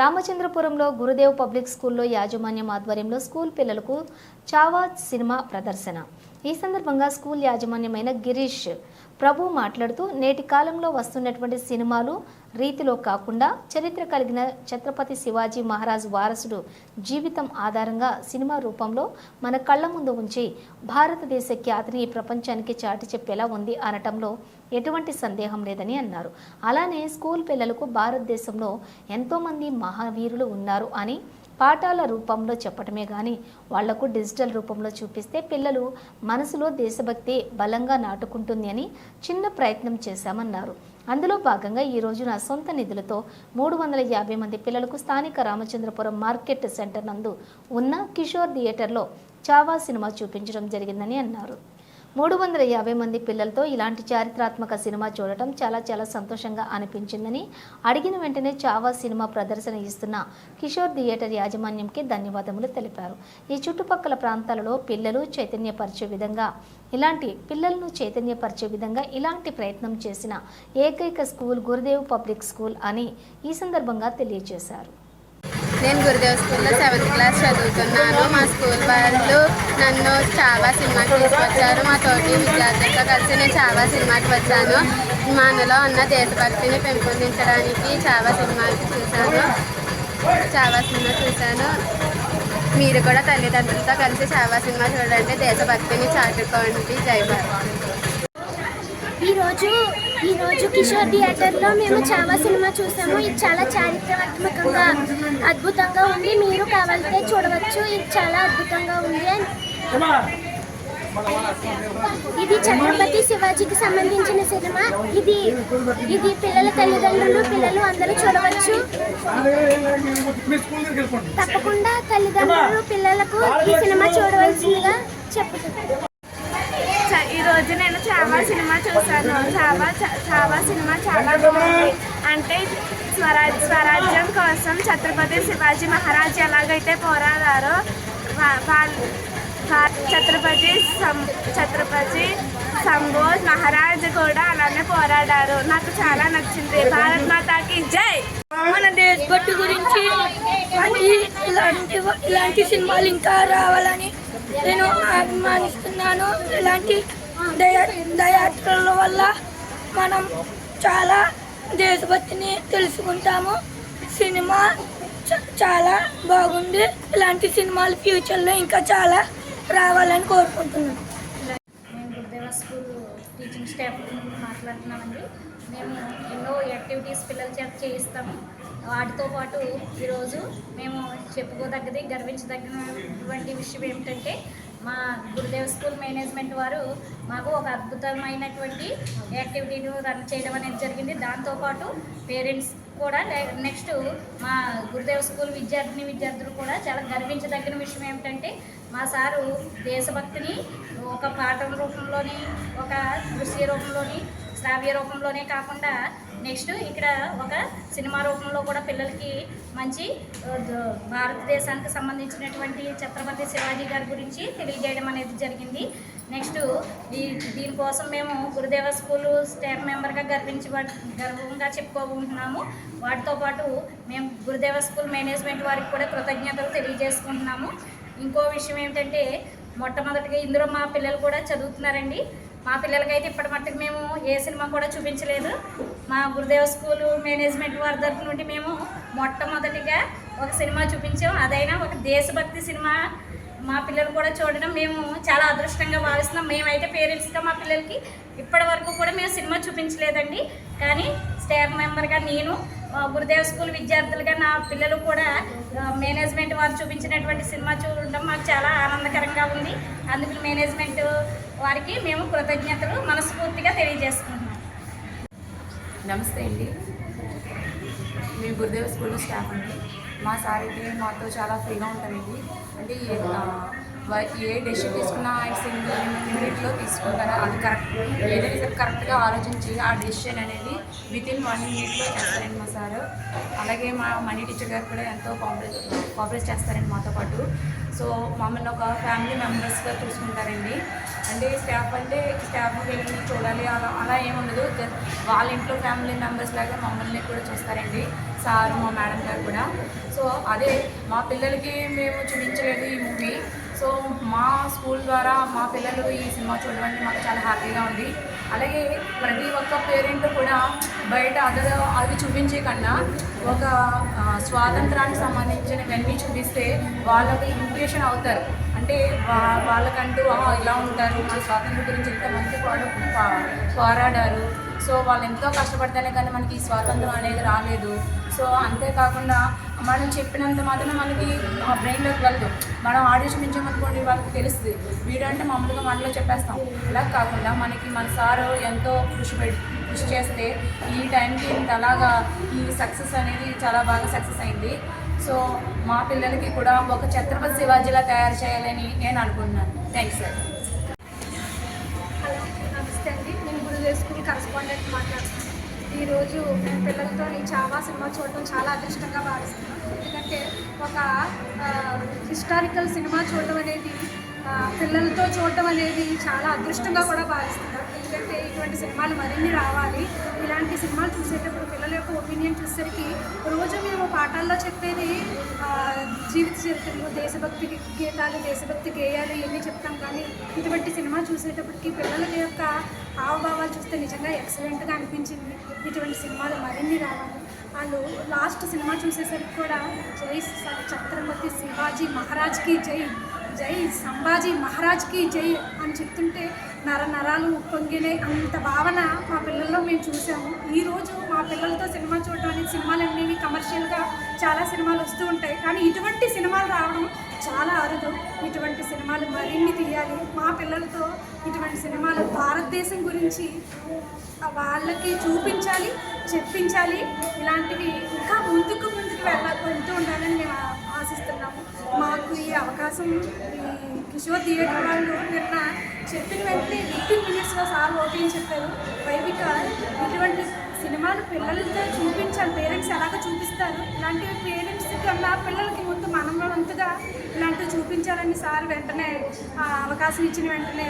రామచంద్రపురంలో Gurudev public స్కూల్లో యాజమాన్యం ఆధ్వర్యంలో స్కూల్ పిల్లలకు చావా సినిమా ప్రదర్శన. ఈ సందర్భంగా స్కూల్ యాజమాన్యమైన గిరీష్ ప్రభు మాట్లాడుతూ నేటి కాలంలో వస్తున్నటువంటి సినిమాలు రీతిలో కాకుండా చరిత్ర కలిగిన ఛత్రపతి శివాజీ మహారాజ్ వారసుడు జీవితం ఆధారంగా సినిమా రూపంలో మన కళ్ళ ముందు ఉంచి భారతదేశ ఖ్యాతిని ప్రపంచానికి చాటి చెప్పేలా ఉంది అనటంలో ఎటువంటి సందేహం లేదని అన్నారు. అలానే స్కూల్ పిల్లలకు భారతదేశంలో ఎంతోమంది మహావీరులు ఉన్నారు అని పాఠాల రూపంలో చెప్పటమే కానీ వాళ్ళకు డిజిటల్ రూపంలో చూపిస్తే పిల్లలు మనసులో దేశభక్తి బలంగా నాటుకుంటుంది అని చిన్న ప్రయత్నం చేశామన్నారు. అందులో భాగంగా ఈ రోజు నా సొంత నిధులతో మూడు వందల యాభై మంది పిల్లలకు స్థానిక రామచంద్రపురం మార్కెట్ సెంటర్ నందు ఉన్న కిషోర్ థియేటర్లో చావా సినిమా చూపించడం జరిగిందని అన్నారు. మూడు వందల యాభై మంది పిల్లలతో ఇలాంటి చారిత్రాత్మక సినిమా చూడటం చాలా చాలా సంతోషంగా అనిపించిందని అడిగిన వెంటనే చావా సినిమా ప్రదర్శన ఇస్తున్న కిషోర్ థియేటర్ యాజమాన్యంకి ధన్యవాదములు తెలిపారు. ఈ చుట్టుపక్కల ప్రాంతాలలో పిల్లలు చైతన్యపరిచే విధంగా ఇలాంటి పిల్లలను చైతన్యపరిచే విధంగా ఇలాంటి ప్రయత్నం చేసిన ఏకైక స్కూల్ గురుదేవ్ పబ్లిక్ స్కూల్ అని ఈ సందర్భంగా తెలియజేశారు. నేను గురుదేవ్ స్కూల్లో సెవెంత్ క్లాస్ చదువుతున్నాను. మా స్కూల్ వాళ్ళు నన్ను చావా సినిమాకి తీసుకొచ్చారు. మా తోటి విద్యార్థులతో కలిసి నేను చావా సినిమాకి వచ్చాను. మనలో ఉన్న దేశభక్తిని పెంపొందించడానికి చావా సినిమాకి చూశాను. చావా సినిమా చూశాను. మీరు కూడా తల్లిదండ్రులతో కలిసి చావా సినిమా చూడండి. దేశభక్తిని చాటుకోండి. జై భారత్. ఈరోజు ఈరోజు కిషోర్ థియేటర్లో మేము చావా సినిమా చూసాము. ఇది చాలా చారిత్రాత్మకంగా అద్భుతంగా ఉంది. మీరు కావాలంటే చూడవచ్చు. ఇది చాలా అద్భుతంగా ఉంది. ఇది ఛత్రపతి శివాజీకి సంబంధించిన సినిమా. ఇది ఇది పిల్లల తల్లిదండ్రులు పిల్లలు అందరూ చూడవచ్చు. తప్పకుండా తల్లిదండ్రులు పిల్లలకు ఈ సినిమా చూడవలసిందిగా చెప్పుతున్నాను చావా సినిమా చూశాను. చావా చ- చావా సినిమా చాలా బాగుంది. అంటే స్వరాజ్ స్వరాజ్యం కోసం ఛత్రపతి శివాజీ మహారాజ్ ఎలాగైతే పోరాడారో వా- ఛత్రపతి సం ఛత్రపతి సంబోజ్ మహారాజ్ కూడా అలానే పోరాడారు. నాకు చాలా నచ్చింది. భారత్ మాతాకి జై! మన దేశభక్తి గురించి ఇలాంటి ఇలాంటి సినిమాలు ఇంకా రావాలని నేను అభిమానిస్తున్నాను. ఇలాంటి దయ దయాత్రల వల్ల మనం చాలా దేశభక్తిని తెలుసుకుంటాము. సినిమా చ- చాలా బాగుంది. ఇలాంటి సినిమాలు ఫ్యూచర్లో ఇంకా చాలా రావాలని కోరుకుంటున్నాను మేము గురుదేవ స్కూల్ టీచింగ్ స్టాఫ్ మాట్లాడుతున్నామండి. మేము ఎన్నో యాక్టివిటీస్ పిల్లల చేత చేయిస్తాము. వాటితో పాటు ఈరోజు మేము చెప్పుకోదగ్గది గర్వించదగినటువంటి విషయం ఏమిటంటే మా గురుదేవ స్కూల్ మేనేజ్మెంట్ వారు మాకు ఒక అద్భుతమైనటువంటి యాక్టివిటీని రన్ చేయడం అనేది జరిగింది. దాంతోపాటు పేరెంట్స్ కూడా నెక్స్ట్ మా గురుదేవ స్కూల్ విద్యార్థిని విద్యార్థులు కూడా చాలా గర్వించదగిన విషయం ఏమిటంటే మా సారు దేశభక్తిని ఒక పాఠం రూపంలోని ఒక దృశ్య రూపంలోని శ్రావ్య రూపంలోనే కాకుండా నెక్స్ట్ ఇక్కడ ఒక సినిమా రూపంలో కూడా పిల్లలకి మంచి భారతదేశానికి సంబంధించినటువంటి ఛత్రపతి శివాజీ గారి గురించి తెలియజేయడం అనేది జరిగింది. నెక్స్ట్ దీ దీనికోసం మేము గురుదేవ స్కూల్ స్టాఫ్ మెంబర్గా గర్వించి గర్వంగా చెప్పుకోకుంటున్నాము వాటితో పాటు మేము గురుదేవ స్కూల్ మేనేజ్మెంట్ వారికి కూడా కృతజ్ఞతలు తెలియజేసుకుంటున్నాము. ఇంకో విషయం ఏంటంటే మొట్టమొదటిగా ఇందులో మా పిల్లలు కూడా చదువుతున్నారండి. మా పిల్లలకైతే ఇప్పటి మట్టుకు మేము ఏ సినిమా కూడా చూపించలేదు. మా గురుదేవ స్కూల్ మేనేజ్మెంట్ వారి తరఫు నుండి మేము మొట్టమొదటిగా ఒక సినిమా చూపించాం. అదైనా ఒక దేశభక్తి సినిమా మా పిల్లలు కూడా చూడడం మేము చాలా అదృష్టంగా భావిస్తున్నాం. మేమైతే పేరెంట్స్గా మా పిల్లలకి ఇప్పటి వరకు కూడా మేము సినిమా చూపించలేదండి. కానీ స్టాఫ్ మెంబర్గా నేను గురుదేవ్ స్కూల్ విద్యార్థులుగా నా పిల్లలు కూడా మేనేజ్మెంట్ వారు చూపించినటువంటి సినిమా చూడడం మాకు చాలా ఆనందకరంగా ఉంది. అందుకు మేనేజ్మెంట్ వారికి మేము కృతజ్ఞతలు మనస్ఫూర్తిగా తెలియజేసుకుంటున్నాం. నమస్తే అండి. మేము గురుదేవ స్కూల్లో స్టాఫ్ అండి. మా సార్ అయితే మాతో చాలా ఫ్రీగా ఉంటారండి. అంటే ఏ- డెసిషన్ తీసుకున్నా ఆయన సింగిల్ మినిట్లో తీసుకుంటారా? అది కరెక్ట్ ఏదైనా సరే కరెక్ట్గా ఆలోచించి ఆ డెసిషన్ అనేది విత్ ఇన్ వన్ మినిట్లో చేస్తారండి మా సార్. అలాగే మా మనీ టీచర్ గారు కూడా ఎంతో కోఆపరేట్ కోఆపరేట్ చేస్తారండి మాతో పాటు. సో మమ్మల్ని ఒక ఫ్యామిలీ మెంబర్స్గా చూసుకుంటారండి. అంటే స్టాఫ్ అంటే స్టాఫ్ వెళ్ళి చూడాలి అలా అలా ఏముండదు వాళ్ళ ఇంట్లో ఫ్యామిలీ మెంబర్స్ లాగా మమ్మల్ని కూడా చూస్తారండి. సార్ మా మేడం గారు కూడా. సో అదే మా పిల్లలకి మేము చూపించలేదు ఈ మూవీ సో మా స్కూల్ ద్వారా మా పిల్లలు ఈ సినిమా చూడడానికి మాకు చాలా హ్యాపీగా ఉంది. అలాగే ప్రతి ఒక్క పేరెంట్ కూడా బయట అదర్ అవి చూపించే కన్నా ఒక స్వాతంత్రానికి సంబంధించినవన్నీ చూపిస్తే వాళ్ళకి ఇంప్రెషన్ అవుతారు. అంటే వాళ్ళకంటూ ఇలా ఉంటారు మన స్వాతంత్రం గురించి ఇంతమంది పోరాడారు. సో వాళ్ళు ఎంతో కష్టపడితేనే కానీ మనకి ఈ స్వాతంత్రం అనేది రాలేదు. సో అంతేకాకుండా మనం చెప్పినంత మాత్రమే మనకి ఆ బ్రెయిన్లోకి వెళ్ళదు మనం ఆడియో చూపించామనుకోండి వాళ్ళకి తెలుస్తుంది. వీడంటే మామూలుగా మనలో చెప్పేస్తాం. ఇలా కాకుండా మనకి మన సారు ఎంతో కృషి పెట్టి కృషి చేస్తే ఈ టైంకి ఇంత అలాగా ఈ సక్సెస్ అనేది చాలా బాగా సక్సెస్ అయింది. సో మా పిల్లలకి కూడా ఒక ఛత్రపతి శివాజీలా తయారు చేయాలని నేను అనుకుంటున్నాను. థ్యాంక్స్ సార్ హలో నమస్తే అండి. నేను గురుదేవ్ స్కూల్ కరస్పాండెంట్ మాట్లాడుతున్నాను. ఈరోజు నేను పిల్లలతో చాలా చావా సినిమా చూడటం చాలా అదృష్టంగా భావిస్తున్నాను. ఎందుకంటే ఒక హిస్టారికల్ సినిమా చూడడం అనేది పిల్లలతో చూడటం అనేది చాలా అదృష్టంగా కూడా భావిస్తున్నాను. ఎందుకంటే ఇటువంటి సినిమాలు మరిన్ని రావాలి. ఇలాంటి సినిమాలు చూసేటప్పుడు పిల్లల యొక్క ఒపీనియన్ చూసేసరికి రోజు మేము పాఠాల్లో చెప్పేది జీవిత చరిత్రలు దేశభక్తి గీతాలు దేశభక్తి గేయాలు ఇవన్నీ చెప్తాం. కానీ ఇటువంటి సినిమా చూసేటప్పటికి పిల్లల యొక్క హావభావాలు చూస్తే నిజంగా ఎక్సలెంట్గా అనిపించింది. ఇటువంటి సినిమాలు మరిన్ని రావాలి. వాళ్ళు లాస్ట్ సినిమా చూసేసరికి కూడా జై స- ఛత్రపతి శివాజీ మహారాజ్కి జై. జై సంభాజీ మహారాజ్కి జై అని చెప్తుంటే నర నరాలు ఉప్పొంగినే అంత భావన మా పిల్లల్లో మేము చూసాము ఈరోజు మా పిల్లలతో సినిమా చూడడం అనేది సినిమాలు అనేవి కమర్షియల్గా చాలా సినిమాలు వస్తూ ఉంటాయి. కానీ ఇటువంటి సినిమాలు రావడం చాలా అరుదు. ఇటువంటి సినిమాలు మరిన్ని తీయాలి. మా పిల్లలతో ఇటువంటి సినిమాలు భారతదేశం గురించి వాళ్ళకి చూపించాలి చెప్పించాలి. ఇలాంటివి ఇంకా ముందుకు ముందుకు వెళ్ళ వెళ్తూ ఉండాలని మేము ఈ అవకాశం కిషోర్ థియేటర్ వాళ్ళు నిన్న చెప్పిన వెంటనే ఫిఫ్టీన్ మినిట్స్లో సార్ ఓకే అని చెప్పారు. వైవిక ఇటువంటి సినిమాలు పిల్లలతో చూపించాలి పేరెంట్స్ ఎలాగ చూపిస్తారు. ఇలాంటి పేరెంట్స్ కన్నా పిల్లలకి ముందు మనం వంతుగా ఇలాంటివి చూపించాలని సార్ వెంటనే అవకాశం ఇచ్చిన వెంటనే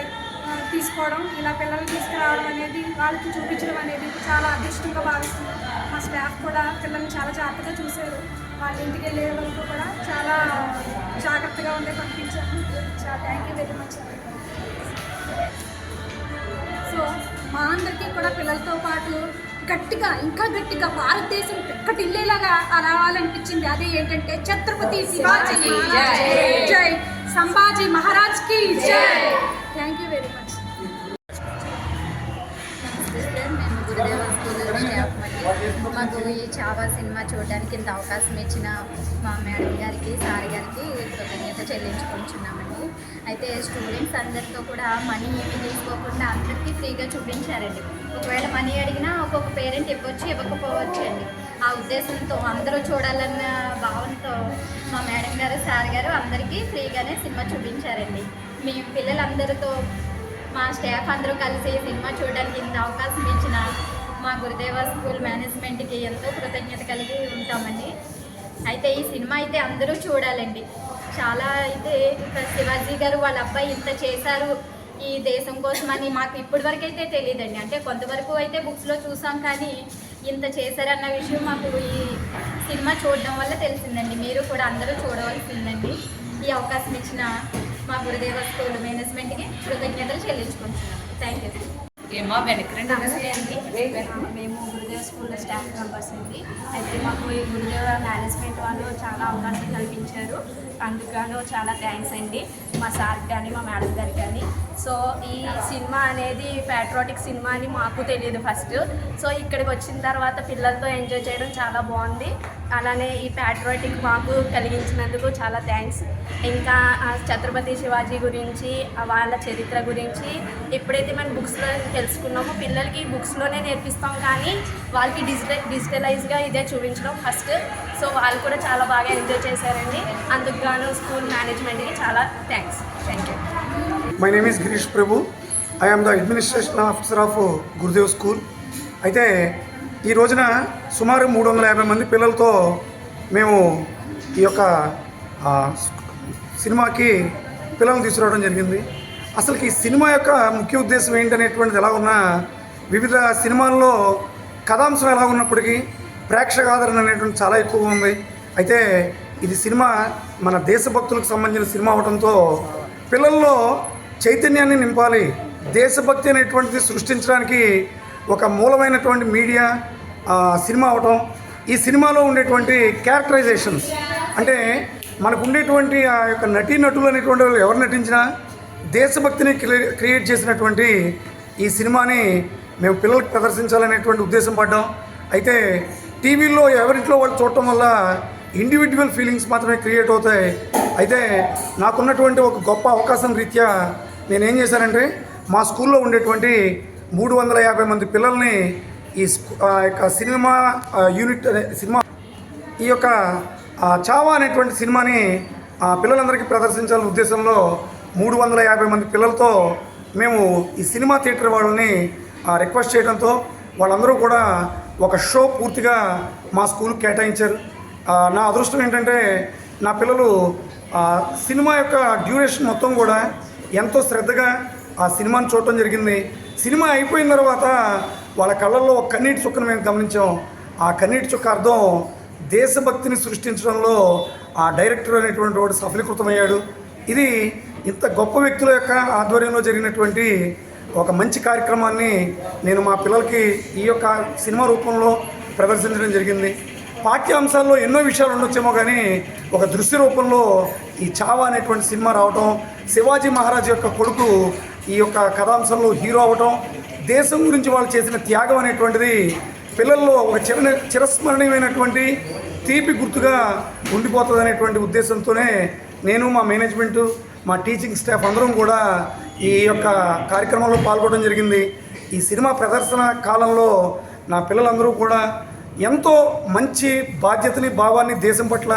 తీసుకోవడం ఇలా పిల్లలు తీసుకురావడం అనేది వాళ్ళకి చూపించడం అనేది చాలా అదృష్టంగా భావిస్తుంది. మా స్టాఫ్ కూడా పిల్లల్ని చాలా జాగ్రత్తగా చూశారు. వాళ్ళ ఇంటికి వెళ్ళే వరకు కూడా చాలా జాగ్రత్తగా ఉండే పంపించాము చాలా thank you very much so మా అందరికీ కూడా పిల్లలతో పాటు గట్టిగా ఇంకా గట్టిగా భారతదేశం పెక్కటిల్లేలాగా రావాలనిపించింది. అదే ఏంటంటే ఛత్రపతి శివాజీ జై. సంభాజీ మహారాజ్కి జై. థ్యాంక్ యూ వెరీ మచ్ మాకు ఈ చావా సినిమా చూడడానికి ఇంత అవకాశం ఇచ్చిన మా మేడం గారికి సార్ గారికి కృతజ్ఞత చెల్లించుకుంటున్నామండి. అయితే స్టూడెంట్స్ అందరితో కూడా మనీ ఏమీ తీసుకోకుండా అందరికీ ఫ్రీగా చూపించారండి. ఒకవేళ మనీ అడిగినా ఒక్కొక్క పేరెంట్ ఇవ్వచ్చు ఇవ్వకపోవచ్చు అండి. ఆ ఉద్దేశంతో అందరూ చూడాలన్న భావనతో మా మేడం గారు సార్ గారు అందరికీ ఫ్రీగానే సినిమా చూపించారండి. మీ పిల్లలందరితో మా స్టాఫ్ అందరూ కలిసి సినిమా చూడడానికి ఇంత అవకాశం ఇచ్చిన మా గురుదేవ స్కూల్ మేనేజ్మెంట్కి ఎంతో కృతజ్ఞత కలిగి ఉంటామండి. అయితే ఈ సినిమా అయితే అందరూ చూడాలండి. చాలా అయితే శివాజీ గారు వాళ్ళ అబ్బాయి ఇంత చేశారు ఈ దేశం కోసం అని మాకు ఇప్పటి వరకు అయితే తెలియదండి అంటే కొంతవరకు అయితే బుక్స్లో చూసాం కానీ ఇంత చేశారన్న విషయం మాకు ఈ సినిమా చూడడం వల్ల తెలిసిందండి. మీరు కూడా అందరూ చూడవలసిందండి. ఈ అవకాశం ఇచ్చిన మా గురుదేవ స్కూల్ మేనేజ్మెంట్కి కృతజ్ఞతలు చెల్లించుకుంటున్నాం. థ్యాంక్ యూ ఏమో వెనక్కి మేము గురుదేవ స్కూల్లో స్టాఫ్ మెంబర్స్ అండి. అయితే మాకు ఈ గురుదేవ మేనేజ్మెంట్ వాళ్ళు చాలా అవకాశం కల్పించారు. అందుకను చాలా థ్యాంక్స్ అండి. మా సార్ కానీ మా మేడం గారు కానీ. సో ఈ సినిమా అనేది ప్యాట్రాటిక్ సినిమా అని మాకు తెలియదు ఫస్ట్ సో ఇక్కడికి వచ్చిన తర్వాత పిల్లలతో ఎంజాయ్ చేయడం చాలా బాగుంది. అలానే ఈ ప్యాట్రాటిక్ మాకు కలిగించినందుకు చాలా థ్యాంక్స్ ఇంకా ఛత్రపతి శివాజీ గురించి వాళ్ళ చరిత్ర గురించి ఎప్పుడైతే మనం బుక్స్లో తెలుసుకున్నామో పిల్లలకి బుక్స్లోనే నేర్పిస్తాం కానీ వాళ్ళకి డిజిటల్ డిజిటలైజ్గా ఇదే చూపించడం ఫస్ట్ సో వాళ్ళు కూడా చాలా బాగా ఎంజాయ్ చేశారండి. అందుకు గాను స్కూల్ మేనేజ్మెంట్కి చాలా thanks. Thank you my name is Girish Prabhu I am the administration officer of Gurudev school అయితే ఈ రోజున సుమారు మూడు వందల యాభై మంది పిల్లలతో మేము ఈ యొక్క సినిమాకి పిల్లల్ని తీసుకురావడం జరిగింది. అసలు ఈ సినిమా యొక్క ముఖ్య ఉద్దేశం ఏంటనేటువంటిది ఎలా ఉన్నా వివిధ సినిమాల్లో కథాంశం ఎలా ఉన్నప్పటికీ ప్రేక్షక ఆదరణ అనేటువంటి చాలా ఎక్కువగా ఉంది. అయితే ఇది సినిమా మన దేశభక్తులకు సంబంధించిన సినిమా అవడంతో పిల్లల్లో చైతన్యాన్ని నింపాలి. దేశభక్తి అనేటువంటిది సృష్టించడానికి ఒక మూలమైనటువంటి మీడియా సినిమా అవటం. ఈ సినిమాలో ఉండేటువంటి క్యారెక్టరైజేషన్స్ అంటే మనకు ఉండేటువంటి ఆ యొక్క నటీనటులు అనేటువంటి వాళ్ళు ఎవరు నటించినా దేశభక్తిని క్రియేట్ చేసినటువంటి ఈ సినిమాని మేము పిల్లలకు ప్రదర్శించాలనేటువంటి ఉద్దేశం పడ్డాం. అయితే టీవీలో ఎవరింట్లో వాళ్ళు చూడటం వల్ల ఇండివిజువల్ ఫీలింగ్స్ మాత్రమే క్రియేట్ అవుతాయి. అయితే నాకున్నటువంటి ఒక గొప్ప అవకాశం రీత్యా నేనేం చేశానంటే మా స్కూల్లో ఉండేటువంటి మూడు వందల యాభై మంది పిల్లల్ని ఈ స్కూ- ఆ యొక్క సినిమా యూనిట్ అనే సినిమా ఈ యొక్క చావా అనేటువంటి సినిమాని ఆ, పిల్లలందరికీ ప్రదర్శించాలనే ఉద్దేశంలో మూడు వందల యాభై మంది పిల్లలతో మేము ఈ సినిమా థియేటర్ వాళ్ళని రిక్వెస్ట్ చేయడంతో వాళ్ళందరూ కూడా ఒక షో పూర్తిగా మా స్కూల్కి కేటాయించారు. నా అదృష్టం ఏంటంటే నా పిల్లలు సినిమా యొక్క డ్యూరేషన్ మొత్తం కూడా ఎంతో శ్రద్ధగా ఆ సినిమాని చూడటం జరిగింది. సినిమా అయిపోయిన తర్వాత వాళ్ళ కళ్ళల్లో ఒక కన్నీటి చుక్కను మేము గమనించాం. ఆ కన్నీటి చుక్క అర్థం దేశభక్తిని సృష్టించడంలో ఆ డైరెక్టర్ అనేటువంటి వాడు సఫలీకృతమయ్యాడు. ఇది ఇంత గొప్ప వ్యక్తుల యొక్క ఆధ్వర్యంలో జరిగినటువంటి ఒక మంచి కార్యక్రమాన్ని నేను మా పిల్లలకి ఈ యొక్క సినిమా రూపంలో ప్రదర్శించడం జరిగింది. పాఠ్యాంశాల్లో ఎన్నో విషయాలు ఉండొచ్చేమో కానీ ఒక దృశ్య రూపంలో ఈ చావా అనేటువంటి సినిమా రావటం శివాజీ మహారాజ్ యొక్క కొడుకు ఈ యొక్క కథాంశంలో హీరో అవటం దేశం గురించి వాళ్ళు చేసిన త్యాగం అనేటువంటిది పిల్లల్లో ఒక చిర చిరస్మరణీయమైనటువంటి తీపి గుర్తుగా ఉండిపోతుంది అనేటువంటి ఉద్దేశంతోనే నేను మా మేనేజ్మెంటు మా టీచింగ్ స్టాఫ్ అందరం కూడా ఈ యొక్క కార్యక్రమంలో పాల్గొనడం జరిగింది. ఈ సినిమా ప్రదర్శన కాలంలో నా పిల్లలందరూ కూడా ఎంతో మంచి బాధ్యతని భావాన్ని దేశం పట్ల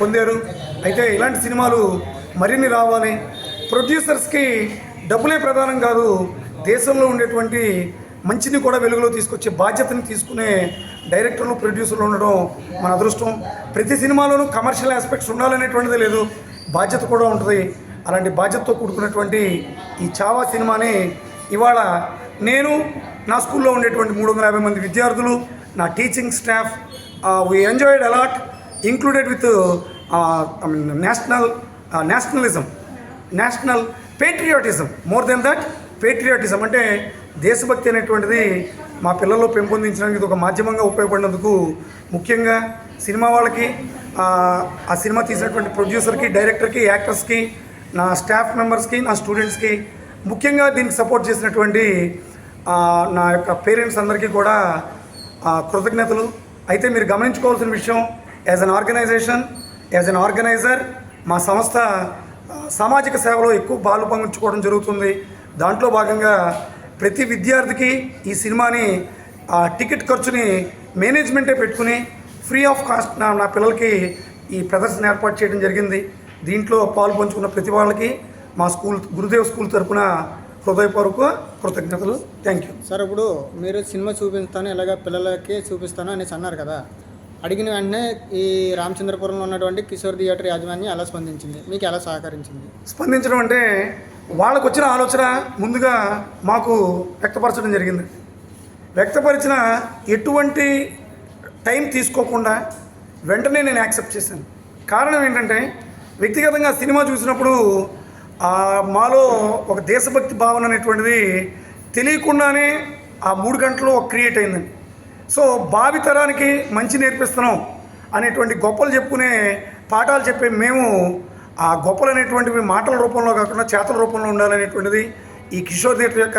పొందారు. అయితే ఇలాంటి సినిమాలు మరిన్ని రావాలి. ప్రొడ్యూసర్స్కి డబ్బులే ప్రధానం కాదు దేశంలో ఉండేటువంటి మంచిని కూడా వెలుగులో తీసుకొచ్చే బాధ్యతని తీసుకునే డైరెక్టర్లు ప్రొడ్యూసర్లు ఉండడం మన అదృష్టం. ప్రతి సినిమాలోనూ కమర్షియల్ ఆస్పెక్ట్స్ ఉండాలనేటువంటిది లేదు. బాధ్యత కూడా ఉంటుంది. అలాంటి బాధ్యతతో కూడుకున్నటువంటి ఈ చావా సినిమాని ఇవాళ నేను నా స్కూల్లో ఉండేటువంటి మూడు వందల యాభై మంది విద్యార్థులు నా teaching staff we enjoyed a lot included with I mean national nationalism national patriotism more than that patriotism అంటే దేశభక్తి అనేటువంటిది మా పిల్లల్లో పెంపొందించడానికి ఇది ఒక మాధ్యమంగా ఉపయోగపడినందుకు ముఖ్యంగా సినిమా వాళ్ళకి ఆ, సినిమా తీసినటువంటి ప్రొడ్యూసర్కి డైరెక్టర్కి యాక్టర్స్కి నా స్టాఫ్ మెంబర్స్కి నా స్టూడెంట్స్కి ముఖ్యంగా దీనికి సపోర్ట్ చేసినటువంటి నా యొక్క పేరెంట్స్ అందరికీ కూడా కృతజ్ఞతలు. అయితే మీరు గమనించుకోవాల్సిన విషయం as an organisation as an organiser మా సంస్థ సామాజిక సేవలో ఎక్కువ పాలు పంచుకోవడం జరుగుతుంది. దాంట్లో భాగంగా ప్రతి విద్యార్థికి ఈ సినిమాని ఆ, టికెట్ ఖర్చుని మేనేజ్మెంటే పెట్టుకుని ఫ్రీ ఆఫ్ కాస్ట్ నా నా పిల్లలకి ఈ ప్రదర్శన ఏర్పాటు చేయడం జరిగింది. దీంట్లో పాలు పంచుకున్న ప్రతి వాళ్ళకి మా స్కూల్ గురుదేవ్ స్కూల్ తరఫున హృదయపూర్వక కృతజ్ఞతలు. థ్యాంక్ యూ సార్ ఇప్పుడు మీరు సినిమా చూపిస్తాను ఇలాగ పిల్లలకి చూపిస్తాను అనేసి అన్నారు కదా. అడిగిన వెంటనే ఈ రామచంద్రపురంలో ఉన్నటువంటి కిషోర్ థియేటర్ యాజమాన్యం ఎలా స్పందించింది? మీకు ఎలా సహకరించింది? స్పందించడం అంటే వాళ్ళకు వచ్చిన ఆలోచన ముందుగా మాకు వ్యక్తపరచడం జరిగింది. వ్యక్తపరిచిన ఎటువంటి టైం తీసుకోకుండా వెంటనే నేను యాక్సెప్ట్ చేశాను. కారణం ఏంటంటే వ్యక్తిగతంగా సినిమా చూసినప్పుడు మాలో ఒక దేశభక్తి భావన అనేటువంటిది తెలియకుండానే ఆ మూడు గంటలు క్రియేట్ అయిందండి. సో భావితరానికి మంచి నేర్పిస్తున్నాం అనేటువంటి గొప్పలు చెప్పుకునే పాఠాలు చెప్పే మేము ఆ గొప్పలు అనేటువంటివి మాటల రూపంలో కాకుండా చేతల రూపంలో ఉండాలనేటువంటిది ఈ కిషోర్ థియేటర్ యొక్క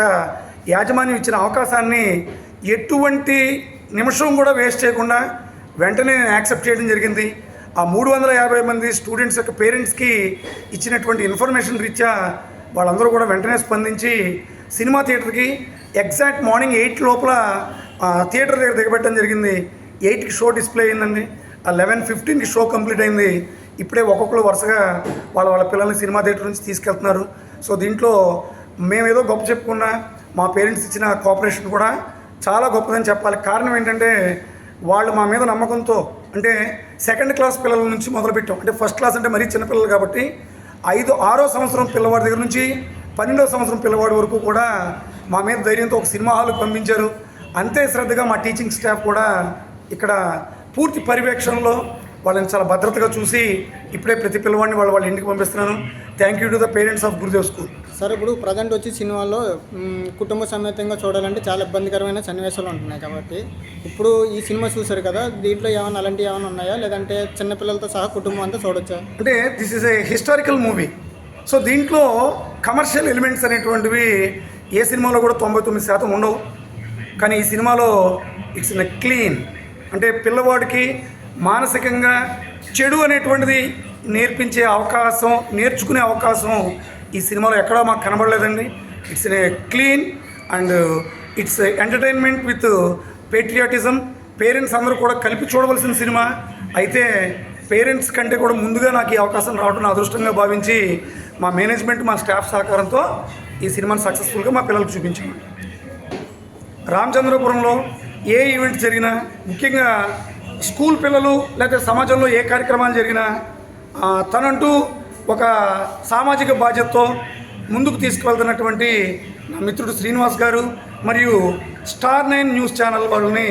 యాజమాన్యం ఇచ్చిన అవకాశాన్ని ఎటువంటి నిమిషం కూడా వేస్ట్ చేయకుండా వెంటనే నేను యాక్సెప్ట్ చేయడం జరిగింది. ఆ మూడు వందల యాభై మంది స్టూడెంట్స్ యొక్క పేరెంట్స్కి ఇచ్చినటువంటి ఇన్ఫర్మేషన్ రీత్యా వాళ్ళందరూ కూడా వెంటనే స్పందించి సినిమా థియేటర్కి ఎగ్జాక్ట్ మార్నింగ్ ఎయిట్ లోపల ఆ, థియేటర్ దగ్గర దిగబెట్టడం జరిగింది. ఎయిట్కి షో డిస్ప్లే అయిందండి. ఆ లెవెన్ ఫిఫ్టీన్కి షో కంప్లీట్ అయింది. ఇప్పుడే ఒక్కొక్కరు వరుసగా వాళ్ళ వాళ్ళ పిల్లల్ని సినిమా థియేటర్ నుంచి తీసుకెళ్తున్నారు. సో దీంట్లో మేమేదో గొప్ప చెప్పుకున్నా మా పేరెంట్స్ ఇచ్చిన కోఆపరేషన్ కూడా చాలా గొప్పదని చెప్పాలి. కారణం ఏంటంటే వాళ్ళు మా మీద నమ్మకంతో అంటే సెకండ్ క్లాస్ పిల్లల నుంచి మొదలుపెట్టాం. అంటే ఫస్ట్ క్లాస్ అంటే మరీ చిన్నపిల్లలు కాబట్టి ఐదు ఆరో సంవత్సరం పిల్లవాడి దగ్గర నుంచి పన్నెండో సంవత్సరం పిల్లవాడి వరకు కూడా మా మీద ధైర్యంతో ఒక సినిమా హాల్కి పంపించారు. అంతే శ్రద్ధగా మా టీచింగ్ స్టాఫ్ కూడా ఇక్కడ పూర్తి పర్యవేక్షణలో వాళ్ళని చాలా భద్రతగా చూసి ఇప్పుడే ప్రతి పిల్లవాడిని వాళ్ళు వాళ్ళ ఇంటికి పంపిస్తున్నాను. Thank you to the parents of Gurudev school sir ఇప్పుడు ప్రజెంట్ వచ్చి సినిమాలో కుటుంబ సమేతంగా చూడాలంటే చాలా ఇబ్బందికరమైన సన్నివేశాలు ఉంటున్నాయి కాబట్టి. ఇప్పుడు ఈ సినిమా చూశారు కదా దీంట్లో ఏమైనా అలాంటివి ఏమైనా ఉన్నాయా? లేదంటే చిన్నపిల్లలతో సహా కుటుంబం అంతా చూడొచ్చా? అంటే this is a historical movie so దీంట్లో కమర్షియల్ ఎలిమెంట్స్ అనేటువంటివి ఏ సినిమాలో కూడా తొంభై తొమ్మిది శాతం ఉండవు. కానీ ఈ సినిమాలో ఇట్స్ ఇన్ క్లీన్ అంటే పిల్లవాడికి మానసికంగా చెడు అనేటువంటిది నేర్పించే అవకాశం నేర్చుకునే అవకాశం ఈ సినిమాలో ఎక్కడా మాకు కనబడలేదండి. It's a clean and it's entertainment with patriotism parents అందరూ కూడా కలిపి చూడవలసిన సినిమా. అయితే పేరెంట్స్ కంటే కూడా ముందుగా నాకు ఈ అవకాశం రావడం నా అదృష్టంగా భావించి మా మేనేజ్మెంట్ మా స్టాఫ్ సహకారంతో ఈ సినిమాను సక్సెస్ఫుల్గా మా పిల్లలకు చూపించాము రామచంద్రపురంలో ఏ ఈవెంట్ జరిగినా ముఖ్యంగా స్కూల్ పిల్లలు లేకపోతే సమాజంలో ఏ కార్యక్రమాలు జరిగినా తనంటూ ఒక సామాజిక బాధ్యతతో ముందుకు తీసుకువెళ్తున్నటువంటి నా మిత్రుడు శ్రీనివాస్ గారు మరియు స్టార్ నైన్ న్యూస్ ఛానల్ వాళ్ళని